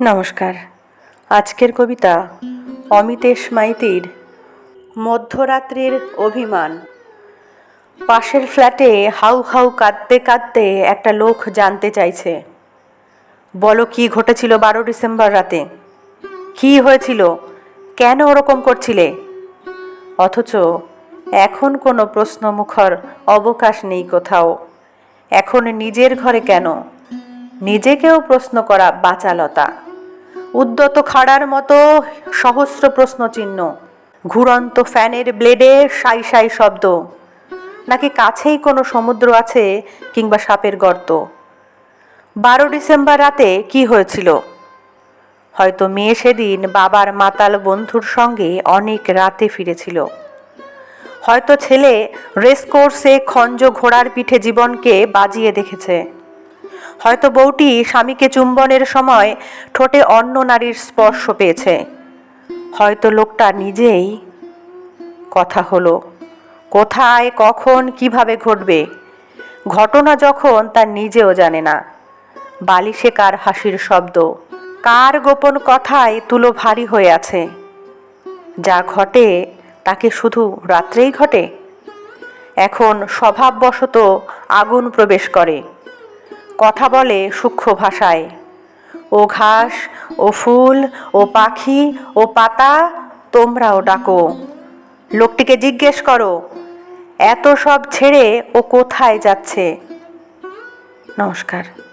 নমস্কার। আজকের কবিতা অমিতেশ মাইতির মধ্যরাত্রির অভিমান। পাশের ফ্ল্যাটে হাউ হাউ কাঁদতে কাঁদতে একটা লোক জানতে চাইছে। বলো কি ঘটেছিল বারো ডিসেম্বর রাতে? কি হয়েছিল? কেন ওরকম করছিলে? অথচ এখন কোনো প্রশ্নমুখর অবকাশ নেই কোথাও। এখন নিজের ঘরে কেন? নিজেকেও প্রশ্ন করা বাচালতা। উদ্যত খাড়ার মতো সহস্র প্রশ্নচিহ্ন ঘুরন্ত ফ্যানের ব্লেডে সাই সাই শব্দ। নাকি কাছেই কোনো সমুদ্র আছে কিংবা সাপের গর্ত? বারো ডিসেম্বর রাতে কি হয়েছিল? হয়তো মেয়ে সেদিন বাবার মাতাল বন্ধুর সঙ্গে অনেক রাতে ফিরেছিল। হয়তো ছেলে রেসকোর্সে খঞ্জ ঘোড়ার পিঠে জীবনকে বাজিয়ে দেখেছে। হয়তো বউটি স্বামীকে চুম্বনের সময় ঠোঁটে অন্য নারীর স্পর্শ পেয়েছে। হয়তো লোকটা নিজেই কথা হলো, কোথায়, কখন, কীভাবে ঘটবে? ঘটনা যখন তার নিজেও জানে না। বালিশে কার হাসির শব্দ? কার গোপন কথায় তুলো ভারী হয়ে আছে? যা ঘটে, তাকে শুধু রাত্রেই ঘটে? এখন স্বভাববশত আগুন প্রবেশ করে। কথা বলে সূক্ষ্ম ভাষায়। ও ঘাস, ও ফুল, ও পাখি, ও পাতা, তোমরাও ডাকো। লোকটিকে জিজ্ঞেস করো, এত সব ছেড়ে ও কোথায় যাচ্ছে? নমস্কার।